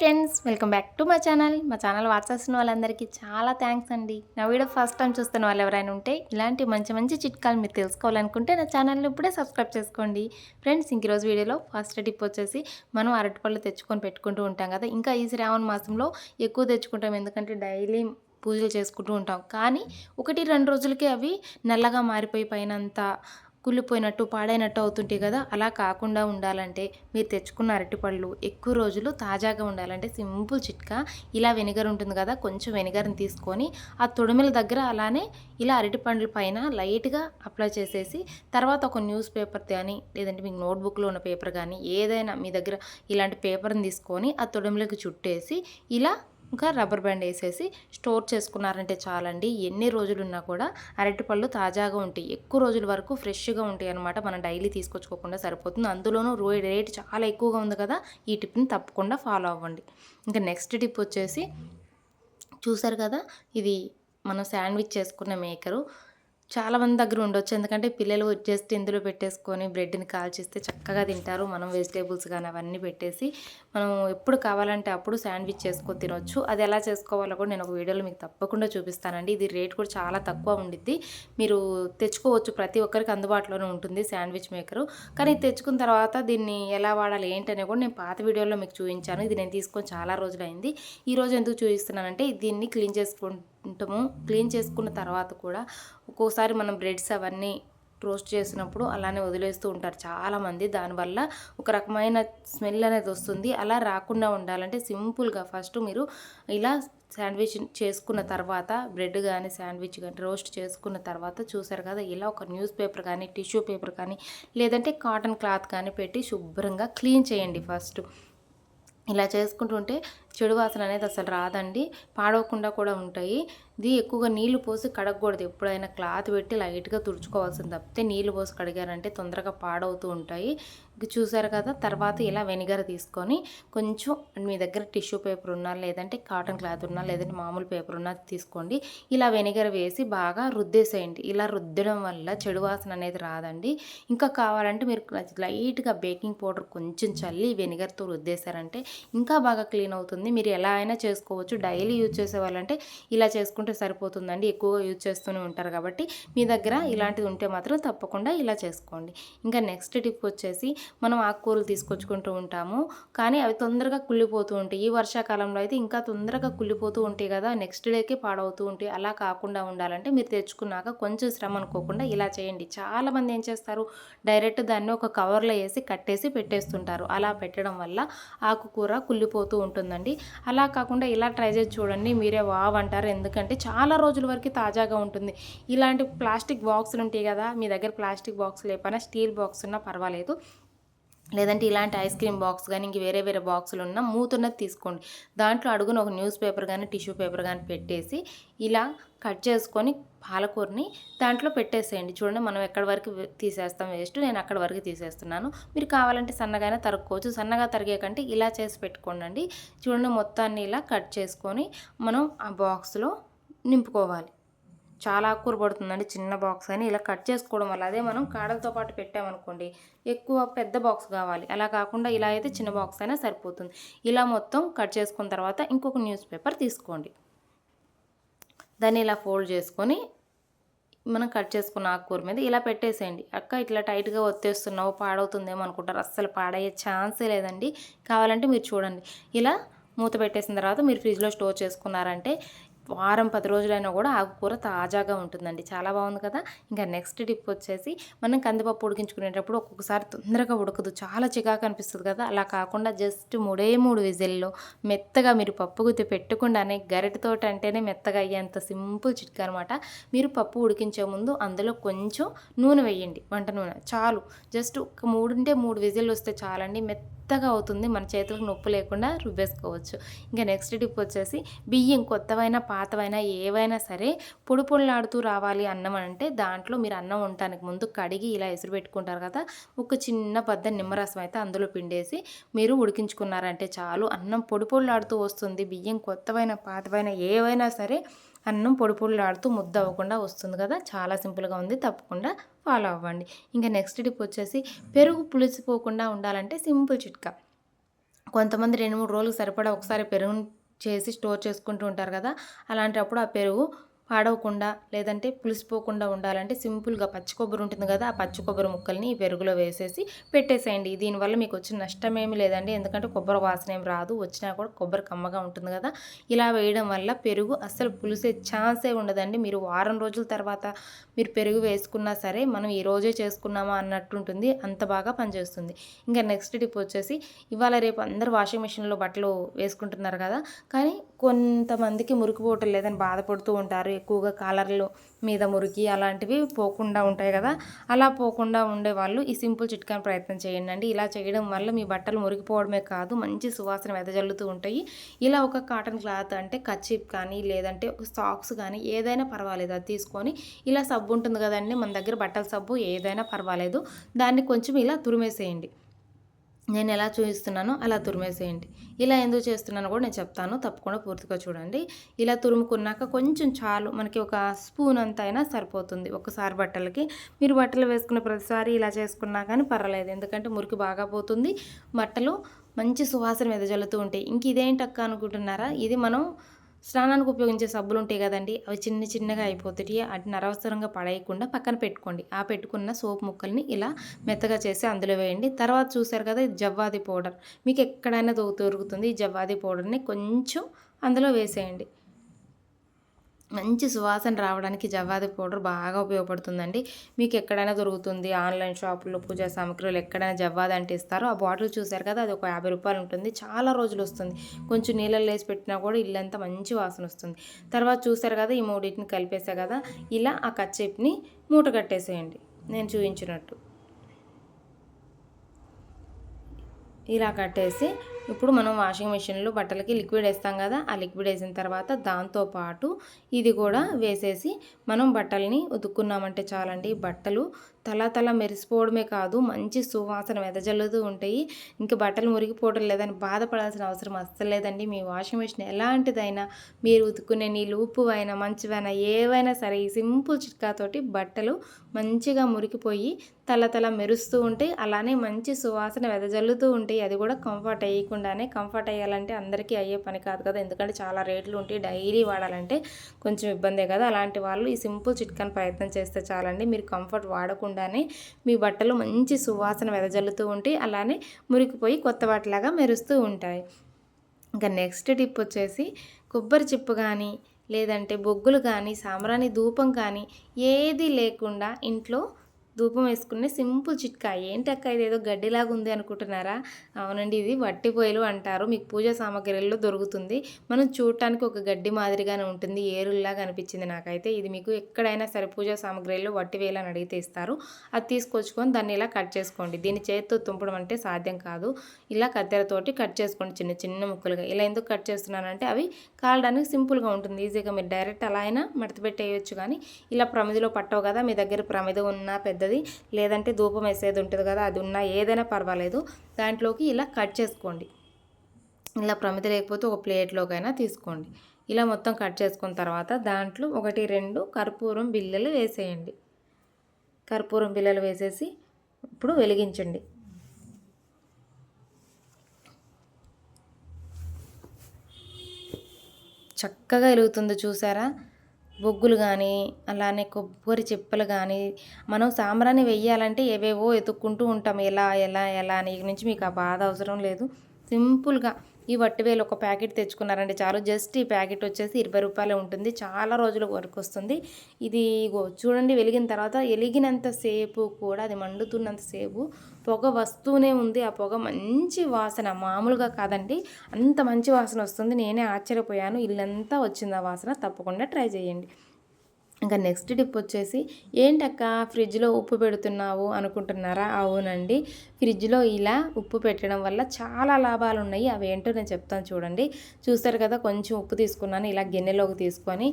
Friends welcome back to మా channel మా channel watch చేస్తున్న వాళ్ళందరికీ చాలా థ్యాంక్స్ అండి. నా వీడియో ఫస్ట్ టైం చూస్తున్న వాళ్ళు ఎవరైనా ఉంటే ఇలాంటి మంచి మంచి చిట్కాలు మీరు తెలుసుకోవాలనుకుంటే నా ఛానల్ని ఇప్పుడే సబ్స్క్రైబ్ చేసుకోండి. ఫ్రెండ్స్ ఇంక రోజు వీడియోలో ఫస్ట్ టిప్ వచ్చేసి మనం అరటిపళ్ళు తెచ్చుకొని పెట్టుకుంటూ ఉంటాం కదా. ఇంకా ఈ శ్రావణ మాసంలో ఎక్కువ తెచ్చుకుంటాం. ఎందుకంటే డైలీ పూజలు చేసుకుంటూ ఉంటాం. కానీ ఒకటి రెండు రోజులకి అవి నల్లగా మారిపోయి పైనంత కుళ్ళిపోయినట్టు పాడైనట్టు అవుతుంటాయి కదా అలా కాకుండా ఉండాలంటే మీరు తెచ్చుకున్న అరటిపళ్ళు ఎక్కువ రోజులు తాజాగా ఉండాలంటే సింపుల్ చిట్కా. ఇలా వెనిగర్ ఉంటుంది కదా కొంచెం వెనిగర్ని తీసుకొని ఆ తొడిమిల దగ్గర అలానే ఇలా అరటిపండ్ల పైన లైట్గా అప్లై చేసేసి తర్వాత ఒక న్యూస్ పేపర్ కానీ లేదంటే మీకు నోట్బుక్లో ఉన్న పేపర్ కానీ ఏదైనా మీ దగ్గర ఇలాంటి పేపర్ని తీసుకొని ఆ తొడిమిలకు చుట్టేసి ఇలా ఇంకా రబ్బర్ బ్యాండ్ వేసేసి స్టోర్ చేసుకున్నారంటే చాలండి. ఎన్ని రోజులు ఉన్నా కూడా అరటిపళ్ళు తాజాగా ఉంటాయి. ఎక్కువ రోజుల వరకు ఫ్రెష్గా ఉంటాయి అనమాట మనం డైలీ తీసుకొచ్చుకోకుండా సరిపోతుంది. అందులోనూ రో రేట్ చాలా ఎక్కువగా ఉంది కదా. ఈ టిప్ని తప్పకుండా ఫాలో అవ్వండి. ఇంకా నెక్స్ట్ టిప్ వచ్చేసి చూసారు కదా? ఇది మనం శాండ్విచ్ చేసుకున్న మేకరు. చాలా మంది దగ్గర ఉండొచ్చు. ఎందుకంటే పిల్లలు జస్ట్ ఇందులో పెట్టేసుకొని బ్రెడ్ని కాల్చిస్తే చక్కగా తింటారు. మనం వెజిటేబుల్స్ కానీ అవన్నీ పెట్టేసి మనం ఎప్పుడు కావాలంటే అప్పుడు శాండ్విచ్ చేసుకొని తినొచ్చు. అది ఎలా చేసుకోవాలో కూడా నేను ఒక వీడియోలో మీకు తప్పకుండా చూపిస్తానండి. ఇది రేట్ కూడా చాలా తక్కువ ఉండిద్ది. మీరు తెచ్చుకోవచ్చు. ప్రతి ఒక్కరికి అందుబాటులోనే ఉంటుంది శాండ్విచ్ మేకరు. కానీ తెచ్చుకున్న తర్వాత దీన్ని ఎలా వాడాలి ఏంటనే కూడా నేను పాత వీడియోలో మీకు చూపించాను. ఇది నేను తీసుకొని చాలా రోజులైంది. ఈ రోజు ఎందుకు చూపిస్తున్నానంటే దీన్ని క్లీన్ చేసుకుంటూ ఉంటాము క్లీన్ చేసుకున్న తర్వాత కూడా ఒక్కోసారి మనం బ్రెడ్స్ అవన్నీ రోస్ట్ చేసినప్పుడు అలానే వదిలేస్తూ ఉంటారు చాలామంది. దానివల్ల ఒక రకమైన స్మెల్ అనేది వస్తుంది. అలా రాకుండా ఉండాలంటే సింపుల్గా ఫస్ట్ మీరు ఇలా శాండ్విచ్ చేసుకున్న తర్వాత బ్రెడ్ కానీ శాండ్విచ్ కానీ రోస్ట్ చేసుకున్న తర్వాత చూసారు కదా ఇలా ఒక న్యూస్ పేపర్ కానీ టిష్యూ పేపర్ కానీ లేదంటే కాటన్ క్లాత్ కానీ పెట్టి శుభ్రంగా క్లీన్ చేయండి ఫస్ట్. ఇలా చేసుకుంటుంటే చెడు వాసన అనేది అసలు రాదండి. పాడవకుండా కూడా ఉంటాయి. ఇది ఎక్కువగా నీళ్ళు పోసి కడగకూడదు. ఎప్పుడైనా క్లాత్ పెట్టి లైట్గా తుడుచుకోవాల్సింది తప్పితే నీళ్ళు పోసి కడిగారంటే తొందరగా పాడవుతూ ఉంటాయి. చూసారు కదా? తర్వాత ఇలా వెనిగర్ తీసుకొని కొంచెం మీ దగ్గర టిష్యూ పేపర్ ఉన్నా లేదంటే కాటన్ క్లాత్ ఉన్నా లేదంటే మామూలు పేపర్ ఉన్నా తీసుకోండి. ఇలా వెనిగర్ వేసి బాగా రుద్దేసేయండి. ఇలా రుద్దడం వల్ల చెడు వాసన అనేది రాదండి. ఇంకా కావాలంటే మీరు లైట్గా బేకింగ్ పౌడర్ కొంచెం చల్లి వెనిగర్తో రుద్దేశారంటే ఇంకా బాగా క్లీన్ అవుతుంది. మీరు ఎలా అయినా చేసుకోవచ్చు. డైలీ యూజ్ చేసే వాళ్ళంటే ఇలా చేసుకుంటే సరిపోతుందండి. ఎక్కువగా యూజ్ చేస్తూనే ఉంటారు కాబట్టి మీ దగ్గర ఇలాంటిది ఉంటే మాత్రం తప్పకుండా ఇలా చేసుకోండి. ఇంకా నెక్స్ట్ టిప్ వచ్చేసి మనం ఆకుకూరలు తీసుకొచ్చుకుంటూ ఉంటాము. కానీ అవి తొందరగా కుళ్ళిపోతూ ఉంటాయి. ఈ వర్షాకాలంలో అయితే ఇంకా తొందరగా కుళ్ళిపోతూ ఉంటాయి కదా. నెక్స్ట్ డేకి పాడవుతూ ఉంటాయి. అలా కాకుండా ఉండాలంటే మీరు తెచ్చుకున్నాక కొంచెం శ్రమ అనుకోకుండా ఇలా చేయండి. చాలామంది ఏం చేస్తారు? డైరెక్ట్ దాన్ని ఒక కవర్లో వేసి కట్టేసి పెట్టేస్తుంటారు. అలా పెట్టడం వల్ల ఆకుకూర కుళ్ళిపోతూ ఉంటుందండి. అలా కాకుండా ఇలా ట్రై చేసి చూడండి. మీరే వావ్ అంటారు. ఎందుకంటే చాలా రోజుల వరకు తాజాగా ఉంటుంది. ఇలాంటి ప్లాస్టిక్ బాక్సులు ఉంటాయి కదా మీ దగ్గర ప్లాస్టిక్ బాక్స్ లేకపోయినా స్టీల్ బాక్స్ ఉన్నా పర్వాలేదు. లేదంటే ఇలాంటి ఐస్ క్రీమ్ బాక్స్ కానీ ఇంక వేరే వేరే బాక్సులు ఉన్న మూతున్నది తీసుకోండి. దాంట్లో అడుగున ఒక న్యూస్ పేపర్ కానీ టిష్యూ పేపర్ కానీ పెట్టేసి ఇలా కట్ చేసుకొని పాలకూరని దాంట్లో పెట్టేసేయండి. చూడండి మనం ఎక్కడి వరకు తీసేస్తాం వేస్ట్. నేను అక్కడ వరకు తీసేస్తున్నాను. మీరు కావాలంటే సన్నగానే తరుక్కోవచ్చు. సన్నగా తరిగే కంటే ఇలా చేసి పెట్టుకోండి చూడండి మొత్తాన్ని ఇలా కట్ చేసుకొని మనం ఆ బాక్స్లో నింపుకోవాలి. చాలా ఆకుకూర పడుతుందండి. చిన్న బాక్స్ అని ఇలా కట్ చేసుకోవడం వల్ల. అదే మనం కాడలతో పాటు పెట్టామనుకోండి ఎక్కువ పెద్ద బాక్స్ కావాలి. అలా కాకుండా ఇలా అయితే చిన్న బాక్స్ అయినా సరిపోతుంది. ఇలా మొత్తం కట్ చేసుకున్న తర్వాత ఇంకొక న్యూస్ పేపర్ తీసుకోండి. దాన్ని ఇలా ఫోల్డ్ చేసుకొని మనం కట్ చేసుకున్న ఆకుకూర మీద ఇలా పెట్టేసేయండి. అక్క ఇట్లా టైట్గా ఒత్తేస్తున్నావు పాడవుతుందేమో అనుకుంటారు. అస్సలు పాడయ్యే ఛాన్సే లేదండి. కావాలంటే మీరు చూడండి. ఇలా మూత పెట్టేసిన తర్వాత మీరు ఫ్రిడ్జ్లో స్టోర్ చేసుకున్నారంటే వారం పది రోజులైనా కూడా ఆకుకూర తాజాగా ఉంటుందండి. చాలా బాగుంది కదా? ఇంకా నెక్స్ట్ టిప్ వచ్చేసి మనం కందిపప్పు ఉడికించుకునేటప్పుడు ఒక్కొక్కసారి తొందరగా ఉడకదు. చాలా చికాకు అనిపిస్తుంది కదా? అలా కాకుండా జస్ట్ మూడే మూడు విజిల్లో మెత్తగా మీరు పప్పు గుత్తి పెట్టకుండానే గరిటతో అంటేనే మెత్తగా అయ్యేంత సింపుల్ చిట్కా అనమాట మీరు పప్పు ఉడికించే ముందు అందులో కొంచెం నూనె వేయండి. వంట నూనె చాలు. జస్ట్ ఒక మూడుంటే మూడు విజిల్లు వస్తే చాలండి. మెత్త మెత్తగా అవుతుంది. మన చేతులకు నొప్పి లేకుండా రుబ్బేసుకోవచ్చు. ఇంకా నెక్స్ట్ టిప్ వచ్చేసి బియ్యం కొత్తవైనా పాతవైనా ఏవైనా సరే పొడి పొడిలాడుతూ రావాలి అన్నం అంటే దాంట్లో మీరు అన్నం ఉండటానికి ముందు కడిగి ఇలా ఎసురు పెట్టుకుంటారు కదా ఒక చిన్న పద్ద నిమ్మరసం అయితే అందులో పిండేసి మీరు ఉడికించుకున్నారంటే చాలు. అన్నం పొడి పొడిలాడుతూ వస్తుంది. బియ్యం కొత్తవైన పాతవైన ఏవైనా సరే అన్నం పొడి పొడిలాడుతూ ముద్ద అవ్వకుండా వస్తుంది కదా? చాలా సింపుల్గా ఉంది. తప్పకుండా ఫాలో అవ్వండి. ఇంకా నెక్స్ట్ టిప్ వచ్చేసి పెరుగు పులిసిపోకుండా ఉండాలంటే సింపుల్ చిట్కా. కొంతమంది రెండు మూడు రోజులు సరిపడా ఒకసారి పెరుగు చేసి స్టోర్ చేసుకుంటూ ఉంటారు కదా? అలాంటప్పుడు ఆ పెరుగు పాడవకుండా లేదంటే పులిసిపోకుండా ఉండాలంటే సింపుల్గా పచ్చి కొబ్బరి ఉంటుంది కదా ఆ పచ్చి కొబ్బరి ముక్కల్ని ఈ పెరుగులో వేసేసి పెట్టేసేయండి. దీనివల్ల మీకు వచ్చిన నష్టం ఏమి లేదండి. ఎందుకంటే కొబ్బరి వాసన ఏం రాదు. వచ్చినా కూడా కొబ్బరి కమ్మగా ఉంటుంది కదా. ఇలా వేయడం వల్ల పెరుగు అస్సలు పులిసే ఛాన్సే ఉండదండి. మీరు వారం రోజుల తర్వాత మీరు పెరుగు వేసుకున్నా సరే మనం ఈ రోజే చేసుకున్నామా అన్నట్టు ఉంటుంది అంత బాగా పనిచేస్తుంది. ఇంకా నెక్స్ట్ టిప్ వచ్చేసి ఇవాళ రేపు అందరు వాషింగ్ మిషన్లో బట్టలు వేసుకుంటున్నారు కదా. కానీ కొంతమందికి మురికిపోవటం లేదని బాధపడుతూ ఉంటారు. ఎక్కువగా కాలర్లు మీద మురికి అలాంటివి పోకుండా ఉంటాయి కదా. అలా పోకుండా ఉండే వాళ్ళు ఈ సింపుల్ చిట్కాని ప్రయత్నం చేయండి అండి. ఇలా చేయడం వల్ల మీ బట్టలు మురికిపోవడమే కాదు మంచి సువాసన వెదజల్లుతూ ఉంటాయి. ఇలా ఒక కాటన్ క్లాత్ అంటే కచ్చిప్ కానీ లేదంటే సాక్స్ కానీ ఏదైనా పర్వాలేదు. అది తీసుకొని ఇలా సబ్బు ఉంటుంది కదండి మన దగ్గర బట్టల సబ్బు ఏదైనా పర్వాలేదు. దాన్ని కొంచెం ఇలా తురిమేసేయండి. నేను ఎలా చూపిస్తున్నానో అలా తురిమేసేయండి. ఇలా ఎందుకు చేస్తున్నానో కూడా నేను చెప్తాను. తప్పకుండా పూర్తిగా చూడండి. ఇలా తురుముకున్నాక కొంచెం చాలు మనకి ఒక స్పూన్ అంత అయినా సరిపోతుంది. ఒకసారి బట్టలకి. మీరు బట్టలు వేసుకున్న ప్రతిసారి ఇలా చేసుకున్నా కానీ పర్వాలేదు. ఎందుకంటే మురికి బాగా పోతుంది. బట్టలు మంచి సువాసన వెదజల్లుతూ ఉంటాయి. ఇంక ఇదేంటక్క అనుకుంటున్నారా? ఇది మనం స్నానానికి ఉపయోగించే సబ్బులు ఉంటాయి కదండి అవి చిన్న చిన్నగా అయిపోతాయి వాటిని అనవసరంగా పడేయకుండా పక్కన పెట్టుకోండి. ఆ పెట్టుకున్న సోప్ ముక్కల్ని ఇలా మెత్తగా చేసి అందులో వేయండి. తర్వాత చూసారు కదా ఇది జవ్వాది పౌడర్. మీకు ఎక్కడైనా దొరుకుతుంది ఈ జవ్వాది పౌడర్ని కొంచెం అందులో వేసేయండి. మంచి సువాసన రావడానికి జవ్వాది పౌడర్ బాగా ఉపయోగపడుతుందండి. మీకు ఎక్కడైనా దొరుకుతుంది ఆన్లైన్ షాపుల్లో పూజా సామాగ్రులు ఎక్కడైనా జవ్వాది అంటే ఇస్తారో ఆ బాటిల్ చూసారు కదా అది ఒక యాభై రూపాయలు ఉంటుంది. చాలా రోజులు వస్తుంది. కొంచెం నీళ్ళల్లో వేసి పెట్టినా కూడా ఇల్లంతా మంచి వాసన వస్తుంది. తర్వాత చూసారు కదా ఈ మూడింటిని కలిపేసా కదా ఇలా ఆ కచ్చేప్ని మూట కట్టేసేయండి. నేను చూపించినట్టు. ఇలా కట్టేసి ఇప్పుడు మనం వాషింగ్ మిషన్లో బట్టలకి లిక్విడ్ వేస్తాం కదా ఆ లిక్విడ్ వేసిన తర్వాత దాంతోపాటు ఇది కూడా వేసేసి మనం బట్టల్ని ఉతుక్కున్నామంటే చాలండి బట్టలు తల తల మెరిసిపోవడమే కాదు మంచి సువాసన వెదజల్లుతూ ఉంటాయి. ఇంకా బట్టలు మురిగిపోవడం లేదని బాధపడాల్సిన అవసరం అస్సలు లేదండి. మీ వాషింగ్ మిషన్ ఎలాంటిదైనా మీరు ఉతుకునే నీళ్ళు ఉప్పు అయినా మంచివైనా ఏవైనా సరే ఈ సింపుల్ చిట్కాతోటి బట్టలు మంచిగా మురికిపోయి తల తల మెరుస్తూ ఉంటాయి. అలానే మంచి సువాసన వెదజల్లుతూ ఉంటాయి. అది కూడా కంఫర్ట్ అయ్యకుండానే. కంఫర్ట్ అయ్యాలంటే అందరికీ అయ్యే పని కాదు కదా. ఎందుకంటే చాలా రేట్లు ఉంటాయి. డైలీ వాడాలంటే కొంచెం ఇబ్బందే కదా. అలాంటి వాళ్ళు ఈ సింపుల్ చిట్కాని ప్రయత్నం చేస్తే చాలండి. మీరు కంఫర్ట్ వాడకుండా లేకుండానే మీ బట్టలు మంచి సువాసన వెదజల్లుతూ ఉంటాయి అలానే మురికిపోయి కొత్త వాటిలాగా మెరుస్తూ ఉంటాయి. ఇంకా నెక్స్ట్ టిప్ వచ్చేసి కొబ్బరి చిప్పు కానీ లేదంటే బొగ్గులు కానీ సాంబ్రాణి ధూపం కానీ ఏది లేకుండా ఇంట్లో ధూపం వేసుకునే సింపుల్ చిట్కా. ఏంటక్క ఇది? ఏదో గడ్డిలాగా ఉంది అనుకుంటున్నారా? అవునండి ఇది వట్టి పొయ్యిలు అంటారు. మీకు పూజ సామాగ్రిలో దొరుకుతుంది. మనం చూడటానికి ఒక గడ్డి మాదిరిగానే ఉంటుంది. ఏరుల్లాగా అనిపించింది నాకైతే. ఇది మీకు ఎక్కడైనా సరే పూజా సామాగ్రిలో వట్టి వేయాలని అడిగితే ఇస్తారు. అది తీసుకొచ్చుకొని దాన్ని ఇలా కట్ చేసుకోండి. దీని చేతితో తుంపడం అంటే సాధ్యం కాదు. ఇలా కత్తెరతోటి కట్ చేసుకోండి చిన్న చిన్న ముక్కలుగా. ఇలా ఎందుకు కట్ చేస్తున్నానంటే అవి కాలడానికి సింపుల్గా ఉంటుంది. ఈజీగా మీరు డైరెక్ట్ అలా అయినా మడత పెట్టేయచ్చు కానీ ఇలా ప్రమిదిలో పట్టవు కదా. మీ దగ్గర ప్రమిద ఉన్న పెద్ద పెద్దది. లేదంటే ధూపం వేసేది ఉంటుంది కదా అది ఉన్నా ఏదైనా పర్వాలేదు. దాంట్లోకి ఇలా కట్ చేసుకోండి. ఇలా ప్రమిత లేకపోతే ఒక ప్లేట్లోకైనా తీసుకోండి. ఇలా మొత్తం కట్ చేసుకున్న తర్వాత దాంట్లో ఒకటి రెండు కర్పూరం బిల్లలు వేసేయండి. కర్పూరం బిల్లలు వేసేసి ఇప్పుడు వెలిగించండి. చక్కగా వెలుగుతుంది చూసారా? బొగ్గులు కానీ అలానే కొబ్బరి చిప్పలు కానీ మనం సాంబ్రాన్ని వెయ్యాలంటే ఏవేవో ఎత్తుక్కుంటూ ఉంటాం. ఎలా ఎలా ఎలా అని. నుంచి మీకు ఆ బాధ అవసరం లేదు. సింపుల్గా ఈ వట్టివేలు ఒక ప్యాకెట్ తెచ్చుకున్నారండి చాలు. జస్ట్ ఈ ప్యాకెట్ వచ్చేసి ఇరవై రూపాయలు ఉంటుంది. చాలా రోజుల వరకు వస్తుంది. ఇది చూడండి వెలిగిన తర్వాత వెలిగినంతసేపు కూడా అది మండుతున్నంతసేపు పొగ వస్తూనే ఉంది. ఆ పొగ మంచి వాసన మామూలుగా కాదండి. అంత మంచి వాసన వస్తుంది. నేనే ఆశ్చర్యపోయాను. ఇల్లంతా వచ్చింది ఆ వాసన. తప్పకుండా ట్రై చేయండి. ఇంకా నెక్స్ట్ టిప్ వచ్చేసి ఏంటక్క ఫ్రిడ్జ్లో ఉప్పు పెడుతున్నావు? అనుకుంటున్నారా? అవునండి. ఫ్రిడ్జ్లో ఇలా ఉప్పు పెట్టడం వల్ల చాలా లాభాలు ఉన్నాయి అవి ఏంటో నేను చెప్తాను చూడండి. చూస్తారు కదా కొంచెం ఉప్పు తీసుకున్నాను. ఇలా గిన్నెలోకి తీసుకొని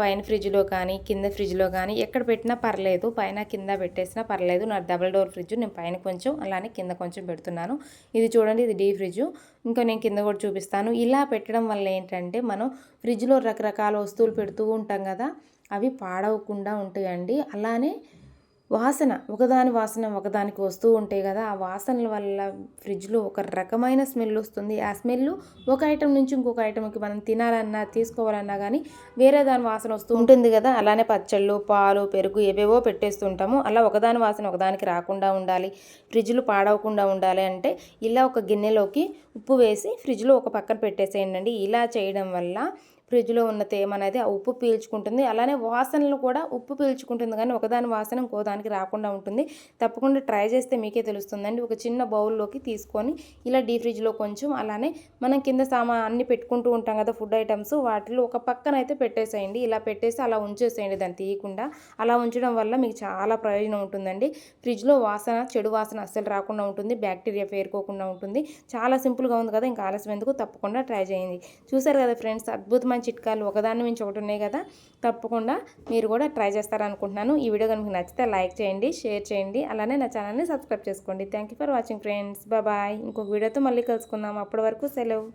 పైన ఫ్రిడ్జ్లో కానీ కింద ఫ్రిడ్జ్లో కానీ ఎక్కడ పెట్టినా పర్లేదు. పైన కింద పెట్టేసినా పర్లేదు. నా డబల్ డోర్ ఫ్రిడ్జ్ నేను పైన కొంచెం అలానే కింద కొంచెం పెడుతున్నాను. ఇది చూడండి ఇది డీ ఫ్రిడ్జ్. ఇంకా నేను కింద కూడా చూపిస్తాను. ఇలా పెట్టడం వల్ల ఏంటంటే మనం ఫ్రిడ్జ్లో రకరకాల వస్తువులు పెడుతూ ఉంటాం కదా అవి పాడవకుండా ఉంటాయండి. అలానే వాసన ఒకదాని వాసన ఒకదానికి వస్తూ ఉంటాయి కదా ఆ వాసనల వల్ల ఫ్రిడ్జ్లో ఒక రకమైన స్మెల్ వస్తుంది. ఆ స్మెల్ ఒక ఐటెం నుంచి ఇంకొక ఐటెంకి మనం తినాలన్నా తీసుకోవాలన్నా కానీ వేరే దాని వాసన వస్తూ ఉంటుంది కదా అలానే పచ్చళ్ళు పాలు పెరుగు ఏవేవో పెట్టేస్తుంటాము. అలా ఒకదాని వాసన ఒకదానికి రాకుండా ఉండాలి. ఫ్రిడ్జ్లు పాడవకుండా ఉండాలి అంటే ఇలా ఒక గిన్నెలోకి ఉప్పు వేసి ఫ్రిడ్జ్లో ఒక పక్కన పెట్టేసేయండి. ఇలా చేయడం వల్ల ఫ్రిడ్జ్లో ఉన్న తేమ అనేది ఆ ఉప్పు పీల్చుకుంటుంది. అలానే వాసనలు కూడా ఉప్పు పీల్చుకుంటుంది. కానీ ఒకదాని వాసన ఇంకో దానికి రాకుండా ఉంటుంది. తప్పకుండా ట్రై చేస్తే మీకే తెలుస్తుందండి. ఒక చిన్న బౌల్లోకి తీసుకొని ఇలా డీ ఫ్రిడ్జ్లో కొంచెం అలానే మనం కింద సామా అన్ని పెట్టుకుంటూ ఉంటాం కదా ఫుడ్ ఐటమ్స్ వాటిలో ఒక పక్కన అయితే పెట్టేసేయండి. ఇలా పెట్టేసి అలా ఉంచేసేయండి. దాన్ని తీయకుండా అలా ఉంచడం వల్ల మీకు చాలా ప్రయోజనం ఉంటుందండి. ఫ్రిడ్జ్లో వాసన చెడు వాసన అస్సలు రాకుండా ఉంటుంది. బ్యాక్టీరియా పేరుకోకుండా ఉంటుంది. చాలా సింపుల్గా ఉంది కదా. ఇంకా ఆలస్యం ఎందుకు? తప్పకుండా ట్రై చేయండి. చూసారు కదా ఫ్రెండ్స్ అద్భుతమైన చిట్కాలు ఒకదాని నుంచి ఒకటి ఉన్నాయి కదా తప్పకుండా మీరు కూడా ట్రై చేస్తారనుకుంటున్నాను. ఈ వీడియో కనుక నచ్చితే లైక్ చేయండి షేర్ చేయండి అలానే నా ఛానల్ని సబ్స్క్రైబ్ చేసుకోండి. Thank you for watching friends bye ఇంకొక వీడియోతో మళ్ళీ కలుసుకుందాం. అప్పటి వరకు సెలవు.